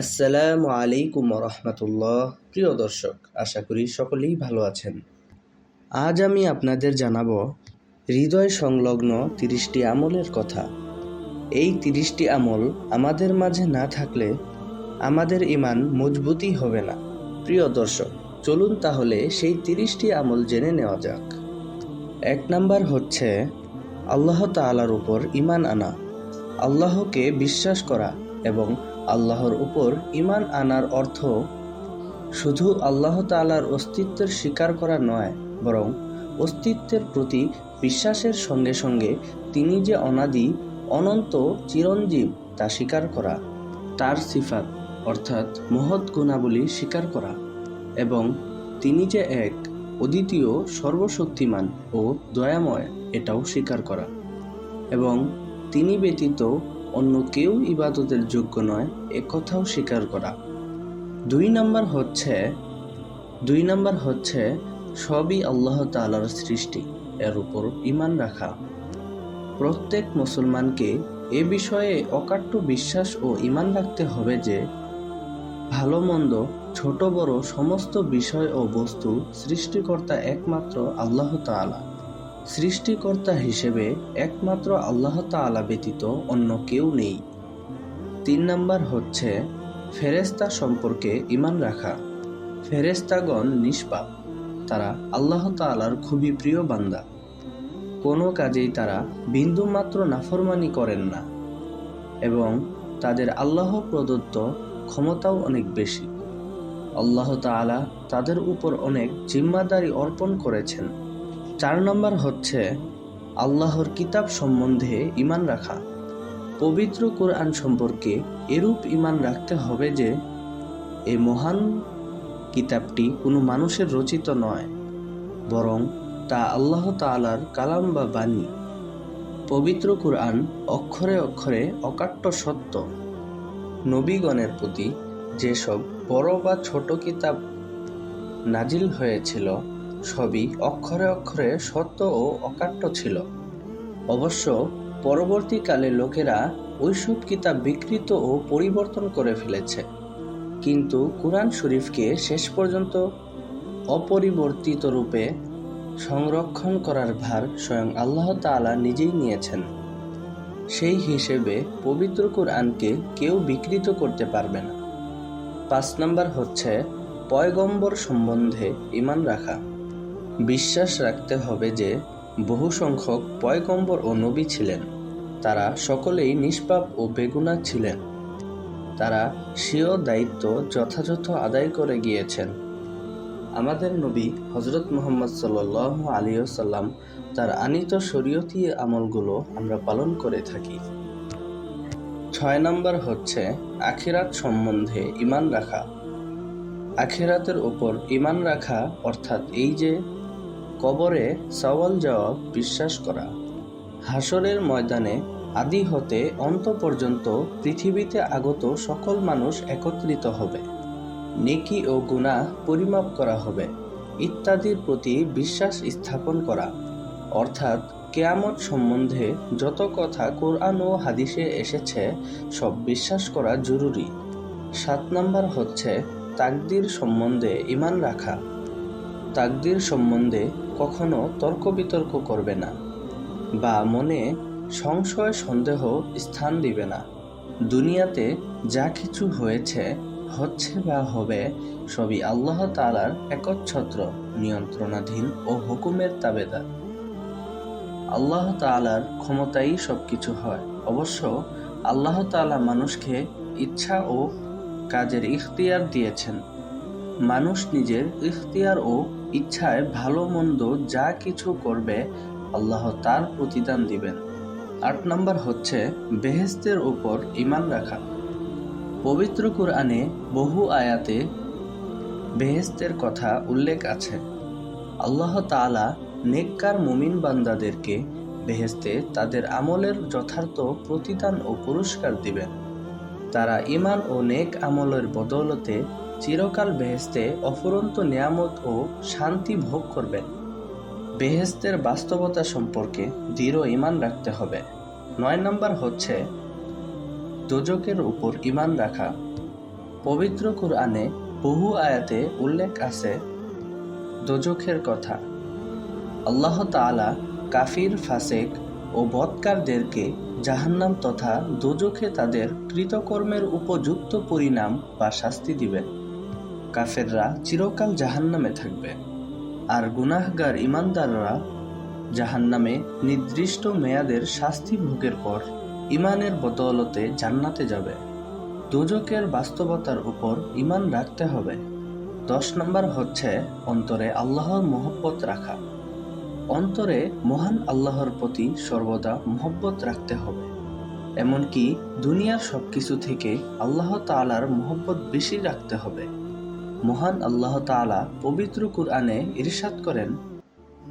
আসসালামু আলাইকুম রহমতুল্লাহ প্রিয় দর্শক, আশা করি সকলেই ভালো আছেন। আজ আমি আপনাদের জানাব হৃদয় সংলগ্ন তিরিশটি আমলের কথা। এই তিরিশটি আমল আমাদের মাঝে না থাকলে আমাদের ইমান মজবুতই হবে না। প্রিয় দর্শক, চলুন তাহলে সেই তিরিশটি আমল জেনে নেওয়া যাক। এক নাম্বার হচ্ছে, আল্লাহ তাআলার উপর ইমান আনা। আল্লাহকে বিশ্বাস করা এবং আল্লাহর উপর ইমান আনার অর্থ শুধু আল্লাহ তাআলার অস্তিত্বের স্বীকার করা নয়, বরং অস্তিত্বের প্রতি বিশ্বাসের সঙ্গে সঙ্গে তিনি যে অনাদি, অনন্ত, চিরঞ্জীব তা স্বীকার করা, তার সিফাত, অর্থাৎ মহৎ গুণাবলী স্বীকার করা, এবং তিনি যে এক অদ্বিতীয়, সর্বশক্তিমান ও দয়াময় এটাও স্বীকার করা, এবং তিনি ব্যতীত অন্য কেউ ইবাদতের যোগ্য নয়, এ কথাও স্বীকার করা। দুই নাম্বার হচ্ছে, দুই নাম্বার হচ্ছে, সবই আল্লাহ তাআলার সৃষ্টি, এর উপর ইমান রাখা। প্রত্যেক মুসলমানকে এ বিষয়ে অকাট্য বিশ্বাস ও ইমান রাখতে হবে যে, ভালো মন্দ, ছোট বড় সমস্ত বিষয় ও বস্তু সৃষ্টিকর্তা একমাত্র আল্লাহ তাআলা। সৃষ্টিকর্তা হিসেবে একমাত্র আল্লাহ তাআলা ব্যতীত অন্য কেউ নেই। তিন নাম্বার হচ্ছে ফেরেস্তা সম্পর্কে ইমান রাখা। ফেরেস্তাগণ নিষ্পাপ, তারা আল্লাহ তাআলার খুবই প্রিয় বান্দা। কোনো কাজেই তারা বিন্দুমাত্র নাফরমানি করেন না এবং তাদের আল্লাহ প্রদত্ত ক্ষমতাও অনেক বেশি। আল্লাহ তাআলা তাদের উপর অনেক জিম্মাদারি অর্পণ করেছেন। চার নম্বর হচ্ছে আল্লাহর কিতাব সম্বন্ধে ইমান রাখা। পবিত্র কোরআন সম্পর্কে এরূপ ইমান রাখতে হবে যে এই মহান কিতাবটি কোনো মানুষের রচিত নয়, বরং তা আল্লাহ তালার কালাম বা বাণী। পবিত্র কোরআন অক্ষরে অক্ষরে অকাট্য সত্য। নবীগণের প্রতি যেসব বড় বা ছোট কিতাব নাজিল হয়েছিল সবই অক্ষরে অক্ষরে সত্য ও অকাট্য ছিল। অবশ্য পরবর্তীকালে লোকেরা ওইসব কিতাব বিকৃত ও পরিবর্তন করে ফেলেছে। কিন্তু কোরআন শরীফকে শেষ পর্যন্ত অপরিবর্তিত রূপে সংরক্ষণ করার ভার স্বয়ং আল্লাহ তাআলা নিজেই নিয়েছেন। সেই হিসেবে পবিত্র কোরআনকে কেউ বিকৃত করতে পারবে না। পাঁচ নম্বর হচ্ছে পয়গম্বর সম্বন্ধে ইমান রাখা। বিশ্বাস রাখতে হবে যে বহু সংখ্যক পয়গম্বর ও নবী ছিলেন। তারা সকলেই নিষ্পাপ ও বেগুনা ছিলেন। তারা স্বীয় দায়িত্ব যথাযথ আদায় করে গিয়েছেন। আমাদের নবী হজরত মোহাম্মদ সাল্ল আলিয়াল্লাম তার আনিত শরীয়তি আমলগুলো আমরা পালন করে থাকি। ছয় নম্বর হচ্ছে আখিরাত সম্বন্ধে ইমান রাখা। আখিরাতের ওপর ইমান রাখা অর্থাৎ এই যে কবরে সওয়াল জবাব, বিশ্বাস করা। হাসরের ময়দানে আদি হতে অন্ত পর্যন্ত পৃথিবীতে আগত সকল মানুষ একত্রিত হবে। নেকি ও গুনাহ পরিমাপ করা হবে। ইত্যাদির প্রতি বিশ্বাস স্থাপন করা। অর্থাৎ কেয়ামত সম্বন্ধে যত কথা কোরআন ও হাদিসে এসেছে, সব বিশ্বাস করা জরুরি। সাত নম্বর হচ্ছে তাকদির সম্বন্ধে ইমান রাখা। তাকদির সম্বন্ধে কখনো তর্ক বিতর্ক করবে না বা মনে সংশয় সন্দেহ স্থান দিবে না। দুনিয়াতে যা কিছু হয়েছে, হচ্ছে বা হবে, সবই আল্লাহ তালার একচ্ছত্র, নিয়ন্ত্রণাধীন ও হুকুমের তাবেদার। আল্লাহ তালার ক্ষমতাই সব কিছু হয়। অবশ্য আল্লাহ তালা মানুষকে ইচ্ছা ও কাজের ইখতিয়ার দিয়েছেন। মানুষ নিজের ইখতিয়ার ও ইচ্ছায় ভালো মন্দ যা কিছু করবে, আল্লাহ তার প্রতিদান দিবেন। আট নম্বর হচ্ছে বেহেস্তের উপর ইমান রাখা। পবিত্র কোরআনে বহু আয়াতে বেহেস্তের কথা উল্লেখ আছে। আল্লাহ তাআলা নেককার মুমিন বান্দাদেরকে বেহেস্তে তাদের আমলের যথার্থ প্রতিদান ও পুরস্কার দিবেন। তারা ইমান ও নেক আমলের বদৌলতে চিরকাল বেহেস্তে অফুরন্ত নিয়ামত ও শান্তি ভোগ করবেন। বেহেস্তের বাস্তবতা সম্পর্কে দৃঢ় ইমান রাখতে হবে। নয় নম্বর হচ্ছে দোজকের উপর ইমান রাখা। পবিত্র কুরআনে বহু আয়াতে উল্লেখ আছে দোজখের কথা। আল্লাহ তাআলা কাফির, ফাসেক ও বৎকারদেরকে জাহান্নাম তথা দোজখে তাদের কৃতকর্মের উপযুক্ত পরিণাম বা শাস্তি দিবেন। কাফেররা চিরকাল জাহান্নামে থাকবে। আর গুনাহগার ইমানদাররা জাহান্নামে নির্দিষ্ট মেয়াদের শাস্তি ভোগের পর ইমানের বদৌলতে জান্নাতে যাবে। দুজকের বাস্তবতার উপর ইমান রাখতে হবে। দশ নম্বর হচ্ছে অন্তরে আল্লাহর মোহব্বত রাখা। অন্তরে মহান আল্লাহর প্রতি সর্বদা মোহব্বত রাখতে হবে। এমনকি দুনিয়ার সবকিছু থেকে আল্লাহ তালার মোহব্বত বেশি রাখতে হবে। মহান আল্লাহ তাআলা পবিত্র কুরআনে ইরশাদ করেন,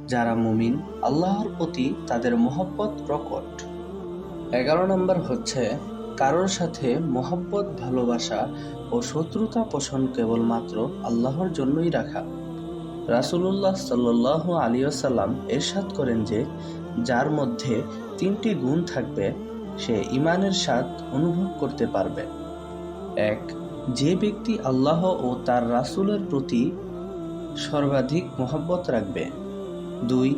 যারা মুমিন, আল্লাহর প্রতি তাদের মোহব্বত প্রকট। এগারো নম্বর হচ্ছে, কারোর সাথে মোহব্বত, ভালোবাসা ও শত্রুতা পোষণ কেবলমাত্র আল্লাহর জন্যই রাখা। রাসূলুল্লাহ সাল্লাহ আলিয়াল্লাম এরশাদ করেন যে, যার মধ্যে তিনটি গুণ থাকবে, সে ইমানের স্বাদ অনুভব করতে পারবে। এক যে ব্যক্তি আল্লাহ ও তার রাসূলের প্রতি সর্বাধিক মহব্বত রাখবে। দুই,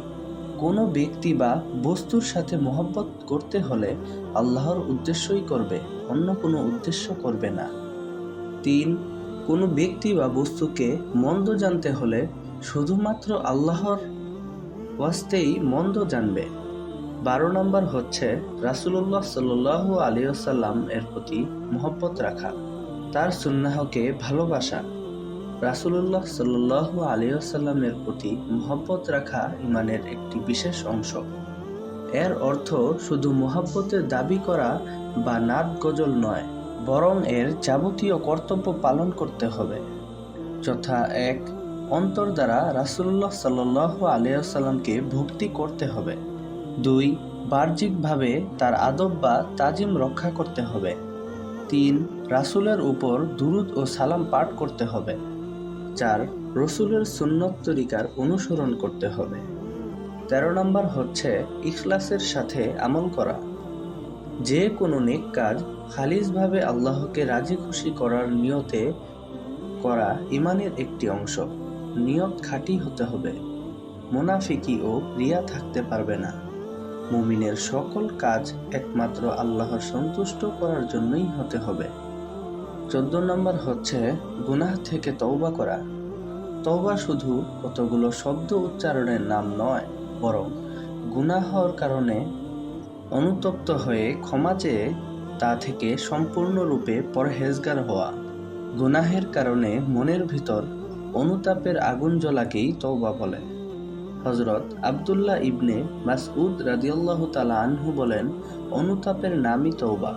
কোনো ব্যক্তি বা বস্তুর সাথে মহব্বত করতে হলে আল্লাহর উদ্দেশ্যই করবে, অন্য কোনো উদ্দেশ্য করবে না। তিন, কোনো ব্যক্তি বা বস্তুকে মন্দ জানতে হলে শুধুমাত্র আল্লাহর ওয়াস্তেই মন্দ জানবে। বারো নম্বর হচ্ছে রাসুলুল্লাহ সাল্লাহ আলিয়াল্লাম এর প্রতি মহব্বত রাখা। তার সুন্নাহকে ভালোবাসা। রাসুলুল্লাহ সাল্লাহ আলিয়াল্লামের প্রতি মহব্বত রাখা ইমানের একটি বিশেষ অংশ। এর অর্থ শুধু মহব্বতের দাবি করা বা নাদ গজল নয়, বরং এর যাবতীয় কর্তব্য পালন করতে হবে। যথা এক, অন্তর দ্বারা রাসুল্লাহ সাল্লাহ আলিয়াল্লামকে ভক্তি করতে হবে। দুই, বাহ্যিকভাবে তার আদব বা তাজিম রক্ষা করতে হবে। তিন রাসুলের উপর দুরুদ ও সালাম পাঠ করতে হবে চার রসুলের সুন্নত তরিকার অনুসরণ করতে হবে। তেরো নম্বর হচ্ছে ইখলাসের সাথে আমল করা। যে কোনো নেক কাজ খালিজভাবে আল্লাহকে রাজি খুশি করার নিয়তে করা ইমানের একটি অংশ। নিয়ত খাঁটি হতে হবে। মোনাফিকি ও রিয়া থাকতে পারবে না। মুমিনের সকল কাজ একমাত্র আল্লাহর সন্তুষ্ট করার জন্যই হতে হবে। চোদ্দ নম্বর হচ্ছে গুনাহ থেকে তওবা করা। তওবা শুধু কতগুলো শব্দ উচ্চারণের নাম নয়, বরং গুনাহর কারণে অনুতপ্ত হয়ে ক্ষমা চেয়ে তা থেকে সম্পূর্ণরূপে পরহেজগার হওয়া। গুনাহের কারণে মনের ভিতর অনুতাপের আগুন জ্বলাকেই তওবা বলে। হজরত আবদুল্লাহ ইবনে মাসউদ রাদিয়াল্লাহ তালা আনহু বলেন, অনুতাপের নামই তৌবা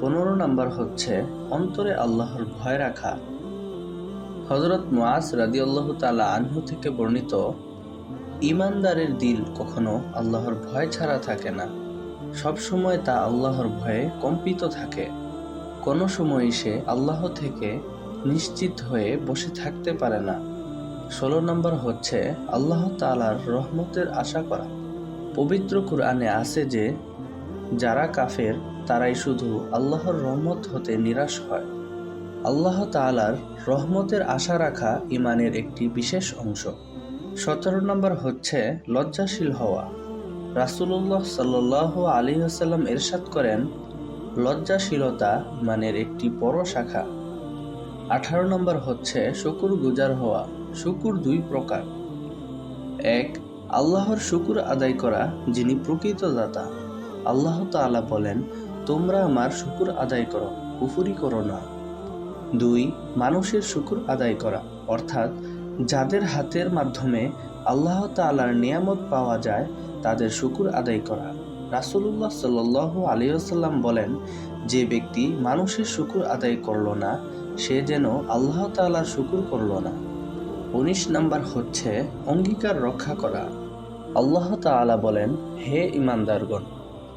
পনেরো নম্বর হচ্ছে, অন্তরে আল্লাহর ভয় রাখা। হজরত মুআজ রাদিয়াল্লাহ তালা আনহু থেকে বর্ণিত, ইমানদারের দিল কখনো আল্লাহর ভয় ছাড়া থাকে না। সব সময় তা আল্লাহর ভয়ে কম্পিত থাকে। কোনো সময় সে আল্লাহ থেকে নিশ্চিত হয়ে বসে থাকতে পারে না। ষোলো নম্বর হচ্ছে, আল্লাহ তালার রহমতের আশা করা। পবিত্র কুরআনে আছে যে, যারা কাফের তারাই শুধু আল্লাহর রহমত হতে নিরাশ হয়। আল্লাহ তালার রহমতের আশা রাখা ইমানের একটি বিশেষ অংশ। সতেরো নম্বর হচ্ছে লজ্জাশীল হওয়া। রাসুল্লাহ সাল্লাহ আলী আসাল্লাম এরশাদ করেন, লজ্জাশীলতা ইমানের একটি বড় শাখা। আঠারো নম্বর হচ্ছে শুকুর গুজার হওয়া, শুকুর দুই প্রকার। এক, আল্লাহর শুকুর আদায় করা যিনি প্রকৃত দাতা আল্লাহ তাআলা বলেন তোমরা আমার শুকুর আদায় করো, কুফুরি করো না। দুই, মানুষের শুকুর আদায় করা, অর্থাৎ যাদের হাতের মাধ্যমে আল্লাহ তাআলার নিয়ামত পাওয়া যায়, তাদের শুকুর আদায় করা। রাসুলুল্লাহ সাল্লাহ আলিয়াল্লাম বলেন, যে ব্যক্তি মানুষের শুকুর আদায় করল না, সে যেন আল্লাহ তাআলার শুকুর করল না। উনিশ নাম্বার হচ্ছে, অঙ্গীকার রক্ষা করা। আল্লাহ তাআলা বলেন, হে ইমানদারগণ,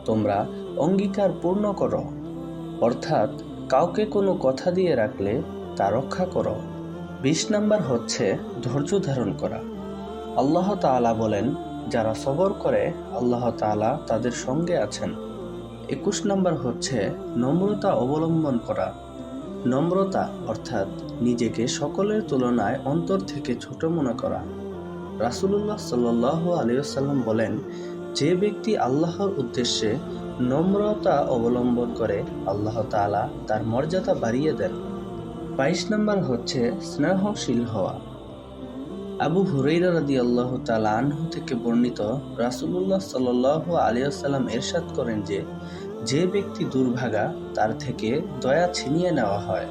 তোমরা অঙ্গীকার পূর্ণ করো। অর্থাৎ কাউকে কোনো কথা দিয়ে রাখলে তা রক্ষা করো। বিশ নাম্বার হচ্ছে ধৈর্য ধারণ করা। আল্লাহ তাআলা বলেন, যারা সবর করে, আল্লাহ তাআলা তাদের সঙ্গে আছেন। একুশ নাম্বার হচ্ছে নম্রতা অবলম্বন করা। নম্রতা অর্থাৎ নিজেকে সকলের তুলনায় অন্তর থেকে ছোট মনে করা। রাসুলুল্লাহ সাল্লাহ আলিয়াল্লাম বলেন যে ব্যক্তি আল্লাহর উদ্দেশ্যে নম্রতা অবলম্বন করে, আল্লাহ তাআলা তার মর্যাদা বাড়িয়ে দেন। বাইশ নম্বর হচ্ছে স্নেহশীল হওয়া। আবু হুরাইরা রাদি আল্লাহ তালা আনহু থেকে বর্ণিত রাসুলুল্লাহ সাল্লাহ আলিয়াল্লাম এরশাদ করেন যে যে ব্যক্তি দুর্ভাগা, তার থেকে দয়া ছিনিয়ে নেওয়া হয়।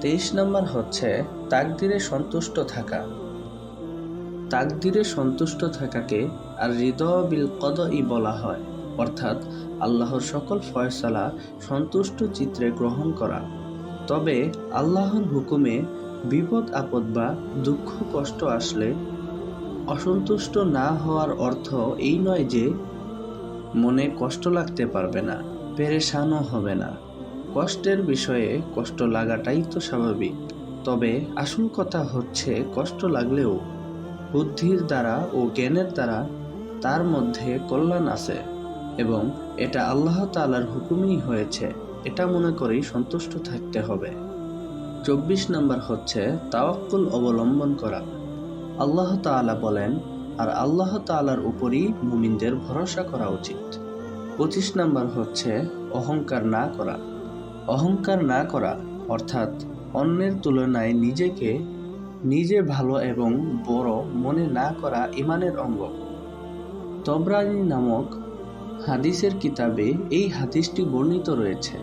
তেইশ নম্বর হচ্ছে তাকদিরে সন্তুষ্ট থাকা। তাকদিরে সন্তুষ্ট থাকাকে আর হৃদয় বিল কদই বলা হয়। অর্থাৎ আল্লাহর সকল ফয়সালা সন্তুষ্ট চিত্রে গ্রহণ করা। তবে আল্লাহর হুকুমে বিপদ, আপদ বা দুঃখ, কষ্ট আসলে অসন্তুষ্ট না হওয়ার অর্থ এই নয় যে মনে কষ্ট লাগতে পারবে না, পেরেশানও হবে না। কষ্টের বিষয়ে কষ্ট লাগাটাই তো স্বাভাবিক। তবে আসল কথা হচ্ছে কষ্ট লাগলেও বুদ্ধির দ্বারা ও জ্ঞানের দ্বারা তার মধ্যে কল্যাণ আছে এবং এটা আল্লাহ তালার হুকুমই হয়েছে। এটা মনে করেই সন্তুষ্ট থাকতে হবে। চব্বিশ নম্বর হচ্ছে তাওয়াক্কুল অবলম্বন করা। আল্লাহ তাআলা বলেন, আর আল্লাহ তাআলার উপরই মুমিনদের ভরসা করা উচিত। পঁচিশ নম্বর হচ্ছে অহংকার না করা। অহংকার না করা অর্থাৎ অন্যের তুলনায় নিজেকে নিজে ভালো এবং বড় মনে না করা ইমানের অঙ্গ। তবরানি নামক হাদিসের কিতাবে এই হাদিসটি বর্ণিত রয়েছে।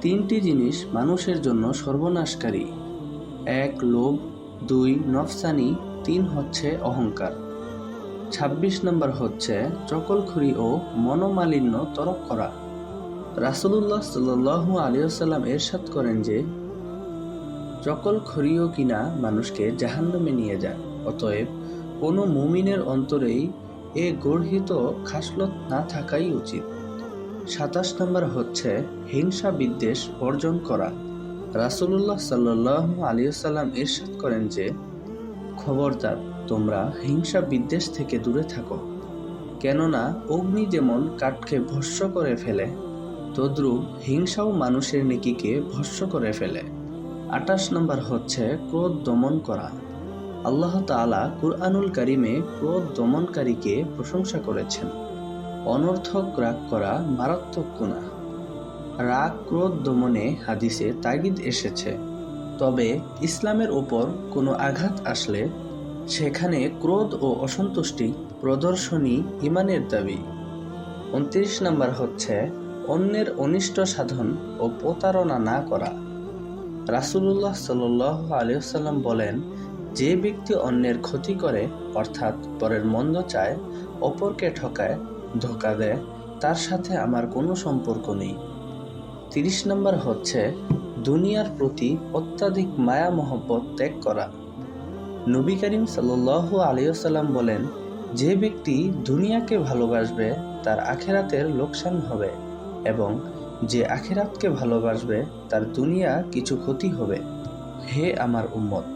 তিনটি জিনিস মানুষের জন্য সর্বনাশকারী। এক লোভ, দুই নফসানি, তিন হচ্ছে অহংকার। ছাব্বিশ নম্বর হচ্ছে চকলখুরি ও মনোমালিন্য তরক করা। রাসুলুল্লাহ সাল্লু আলিয়াল্লাম এরশাদ করেন যে চকলখড়িও কিনা মানুষকে জাহান্নামে নিয়ে যায়। অতএব কোনো মুমিনের অন্তরেই এ গর্হিত খাসলত না থাকাই উচিত। সাতাশ নম্বর হচ্ছে হিংসা বিদ্বেষ বর্জন করা। রাসুলুল্লাহ সাল্লাহ আলিয়াল্লাম ইরশাদ করেন যে, খবরদার, তোমরা হিংসা বিদ্বেষ থেকে দূরে থাকো। কেননা অগ্নি যেমন কাঠকে ভস্য করে ফেলে, তদ্রূপ হিংসাও মানুষের নেকিকে ভস্য করে ফেলে। আঠাশ নম্বর হচ্ছে ক্রোধ দমন করা। আল্লাহ তাআলা কুরআনুল কারিমে ক্রোধ দমনকারীকে প্রশংসা করেছেন। অনর্থক রাগ করা মারাত্মক গুণা রাগ ক্রোধ দমনে হাদিসে তাগিদ এসেছে। তবে ইসলামের ওপর কোনো আঘাত আসলে সেখানে ক্রোধ ও অসন্তুষ্টি প্রদর্শনী ইমানের দাবি। উনত্রিশ নম্বর হচ্ছে অন্যের অনিষ্ট সাধন ও প্রতারণা না করা। রাসুলুল্লাহ সাল আলিয়াল্লাম বলেন, যে ব্যক্তি অন্যের ক্ষতি করে, অর্থাৎ পরের মন্দ চায়, অপরকে ঠকায়, ধোকা দেয়, তার সাথে আমার কোনো সম্পর্ক নেই। তিরিশ নম্বর হচ্ছে, দুনিয়ার প্রতি অত্যাধিক মায়া মহব্বত ত্যাগ করা। নবী করিম সাল্লাহ আলিয়াল্লাম বলেন, যে ব্যক্তি দুনিয়াকে ভালোবাসবে, তার আখেরাতের লোকসান হবে এবং যে আখেরাতকে ভালোবাসবে, তার দুনিয়া কিছু ক্ষতি হবে। হে আমার উম্মত,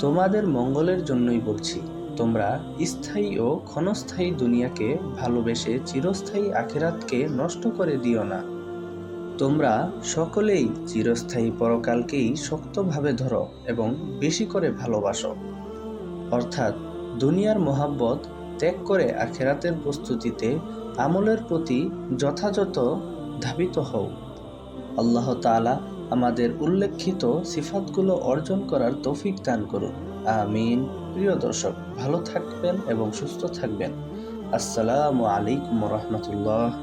তোমাদের মঙ্গলের জন্যই বলছি, তোমরা স্থায়ী ও ক্ষণস্থায়ী দুনিয়াকে ভালোবেসে চিরস্থায়ী আখেরাতকে নষ্ট করে দিও না। তোমরা সকলেই চিরস্থায়ী পরকালকেই শক্তভাবে ধরো এবং বেশি করে ভালোবাসো। অর্থাৎ দুনিয়ার মোহাব্বত ত্যাগ করে আখেরাতের প্রস্তুতিতে আমলের প্রতি যথাযথ ধাবিত হও। আল্লাহ তালা আমাদের উল্লেখিত সিফাতগুলো অর্জন করার তৌফিক দান করুন। আমিন। প্রিয় দর্শক, ভালো থাকবেন এবং সুস্থ থাকবেন। আসসালামু আলাইকুম রহমতুল্লাহ।